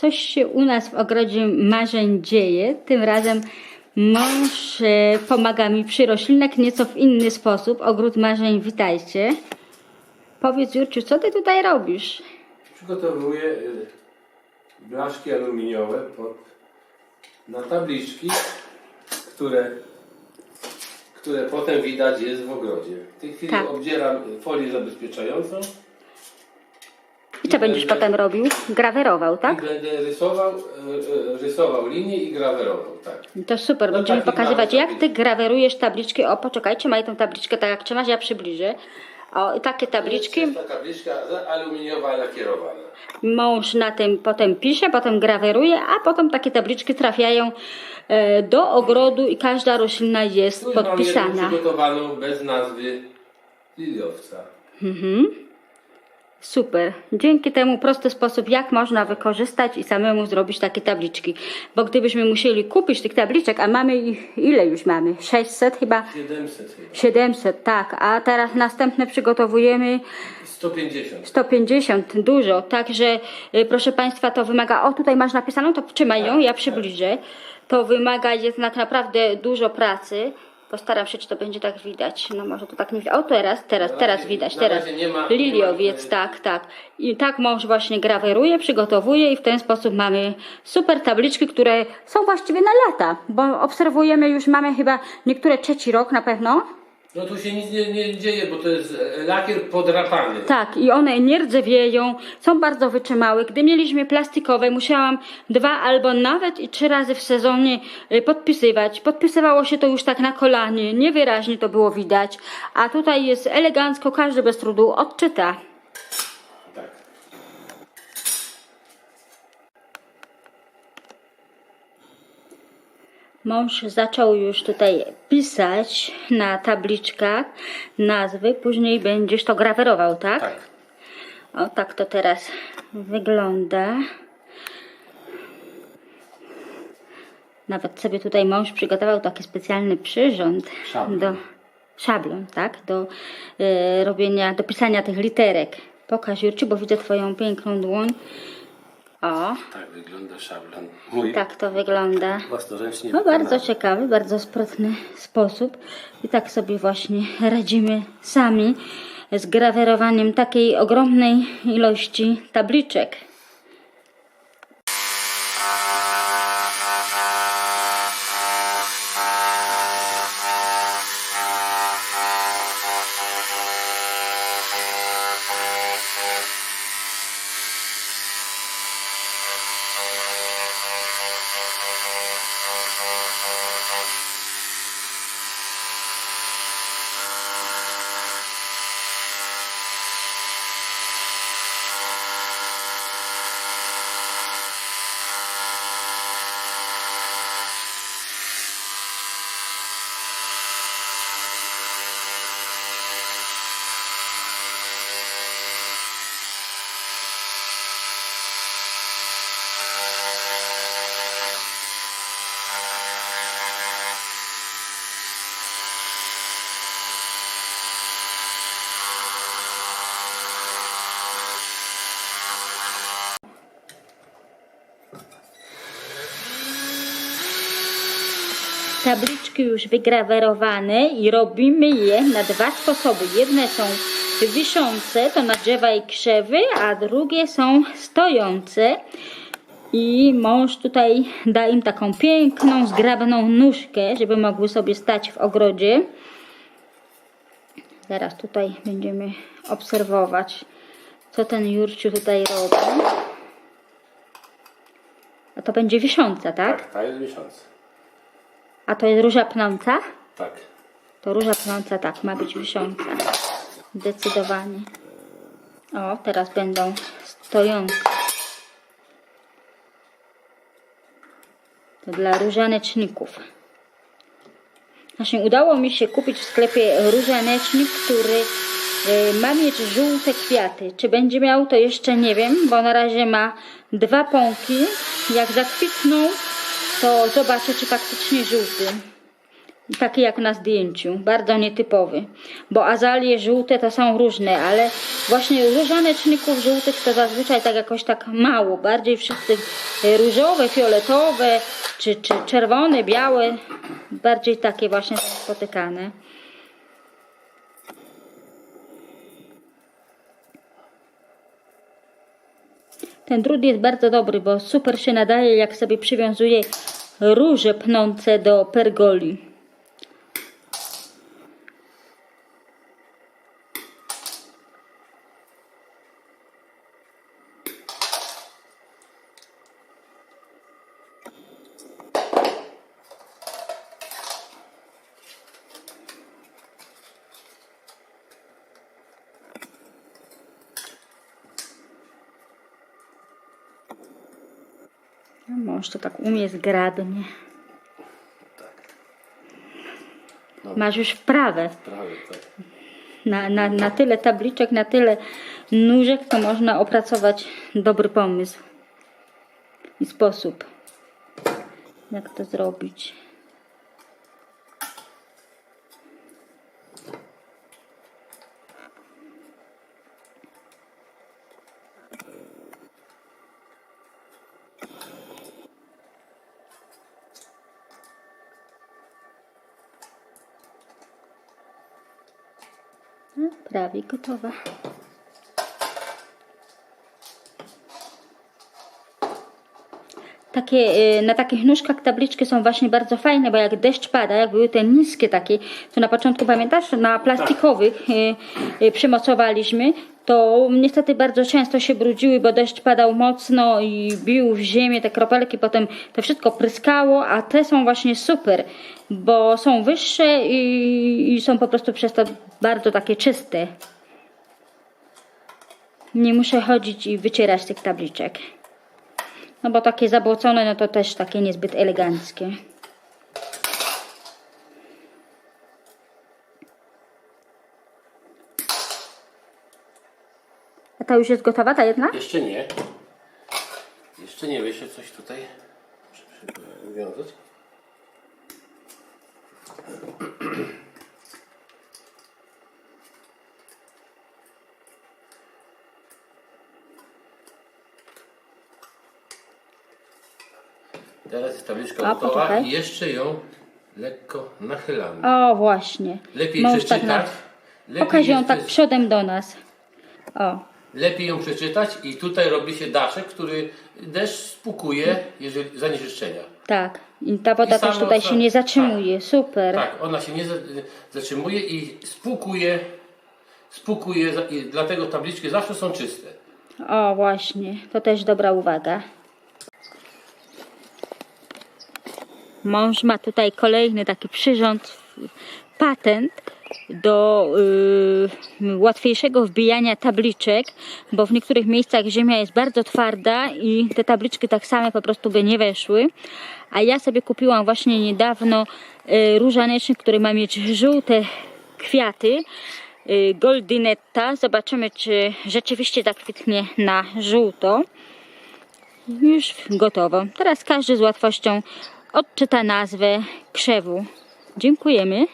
coś się u nas w ogrodzie marzeń dzieje. Tym razem mąż e, pomaga mi przy roślinach nieco w inny sposób. Ogród marzeń, witajcie. Powiedz Jurciu, co ty tutaj robisz? Przygotowuję y, blaszki aluminiowe pod, na tabliczki, które, które potem widać jest w ogrodzie. W tej chwili Tak. obdzieram folię zabezpieczającą Będziesz potem robił? Grawerował, tak? będę rysował, y, y, rysował linię i grawerował. Tak. To super, No będziemy pokazywać jak ty grawerujesz tabliczki. O, poczekajcie, mają tą tabliczkę tak jak trzymasz, ja przybliżę. O, takie tabliczki. To jest ta tabliczka aluminiowa lakierowana. Mąż na tym potem pisze, potem graweruje, a potem takie tabliczki trafiają e, do ogrodu i każda roślina jest Tu już mam podpisana. przygotowaną bez nazwy liliowca. Super. Dzięki temu prosty sposób, jak można wykorzystać i samemu zrobić takie tabliczki. Bo gdybyśmy musieli kupić tych tabliczek, a mamy ich, ile już mamy? 600 chyba? 700 chyba. 700, tak. A teraz następne przygotowujemy 150. 150, dużo. Także y, proszę Państwa, to wymaga. O, tutaj masz napisaną, to trzymaj ją, ja przybliżę. To wymaga jednak naprawdę dużo pracy. Postaram się, czy to będzie tak widać. No może to tak nie widać. O, teraz, teraz, Na teraz razie- widać. Teraz ma- liliowiec, ma- tak, tak. I tak mąż właśnie graweruje, przygotowuje i w ten sposób mamy super tabliczki, które są właściwie na lata, bo obserwujemy już, mamy chyba niektóre trzeci rok na pewno. No tu się nic nie, nie dzieje, bo to jest lakier podrapany. Tak, i one nie rdzewieją, są bardzo wytrzymałe. Gdy mieliśmy plastikowe, musiałam dwa albo nawet i trzy razy w sezonie y, podpisywać. Podpisywało się to już tak na kolanie, niewyraźnie to było widać. A tutaj jest elegancko, każdy bez trudu odczyta. Mąż zaczął już tutaj pisać na tabliczkach nazwy, później będziesz to grawerował, tak? Tak. O, tak to teraz wygląda. Nawet sobie tutaj mąż przygotował taki specjalny przyrząd Szablon. do szablon, tak? Do e, robienia, do pisania tych literek. Pokaż Jurci, bo widzę twoją piękną dłoń. O, Tak wygląda szablon. Mój tak to wygląda. własnoręcznie No wykonany. bardzo ciekawy, bardzo sprytny sposób. I tak sobie właśnie radzimy sami z grawerowaniem takiej ogromnej ilości tabliczek. Tabliczki już wygrawerowane i robimy je na dwa sposoby. Jedne są wiszące, to na drzewa i krzewy, a drugie są stojące. I mąż tutaj da im taką piękną, zgrabną nóżkę, żeby mogły sobie stać w ogrodzie. Zaraz tutaj będziemy obserwować, co ten Jurciu tutaj robi. A to będzie wisząca, tak? Tak, ta jest miesiąc. A to jest róża pnąca? Tak. To róża pnąca, tak, ma być wisząca. Zdecydowanie. O, teraz będą stojące. To dla różaneczników. Właśnie udało mi się kupić w sklepie różanecznik, który y, ma mieć żółte kwiaty. Czy będzie miał, to jeszcze nie wiem, bo na razie ma dwa pąki. Jak zakwitną, to zobaczę, czy faktycznie żółty. Taki jak na zdjęciu, bardzo nietypowy. Bo azalie żółte to są różne, ale właśnie różaneczników żółtych to zazwyczaj tak jakoś tak mało. Bardziej wszyscy e, różowe, fioletowe, czy, czy czerwone, białe, bardziej takie właśnie spotykane. Ten drut jest bardzo dobry, bo super się nadaje, jak sobie przywiązuje róże pnące do pergoli. No, Mąż to tak umie zgrabnie. Masz już wprawę. Tak. Na, na, na tyle tabliczek, na tyle nóżek, to można opracować dobry pomysł i sposób, jak to zrobić. Prawie gotowa. Takie, y, na takich nóżkach tabliczki są właśnie bardzo fajne, bo jak deszcz pada, jak były te niskie takie, to na początku pamiętasz, na plastikowych y, y, przymocowaliśmy, to niestety bardzo często się brudziły, bo deszcz padał mocno i bił w ziemię te kropelki, potem to wszystko pryskało, a te są właśnie super, bo są wyższe i, i są po prostu przez to bardzo takie czyste. Nie muszę chodzić i wycierać tych tabliczek. No bo takie zabłocone, no to też takie niezbyt eleganckie. A ta już jest gotowa, ta jedna? Jeszcze nie. Jeszcze nie, jeszcze coś tutaj muszę Teraz jest tabliczka A, gotowa poczekaj. i jeszcze ją lekko nachylamy. O, właśnie. Lepiej Mąż tak przeczytać. lepiej Pokaż ją jest- tak przodem do nas. O, Lepiej ją przeczytać i tutaj robi się daszek, który deszcz spukuje jeżeli, zanieczyszczenia. tak. I ta woda I samo też tutaj się nie zatrzymuje. Super. Tak, ona się nie za- zatrzymuje i spukuje, spukuje, za- i dlatego tabliczki zawsze są czyste. O, właśnie. To też dobra uwaga. Mąż ma tutaj kolejny taki przyrząd, patent do y, łatwiejszego wbijania tabliczek, bo w niektórych miejscach ziemia jest bardzo twarda i te tabliczki tak same po prostu by nie weszły. A ja sobie kupiłam właśnie niedawno y, różanecznik, który ma mieć żółte kwiaty. y, Goldinetta. Zobaczymy, czy rzeczywiście zakwitnie na żółto. Już gotowo. Teraz każdy z łatwością odczyta nazwę krzewu. Dziękujemy.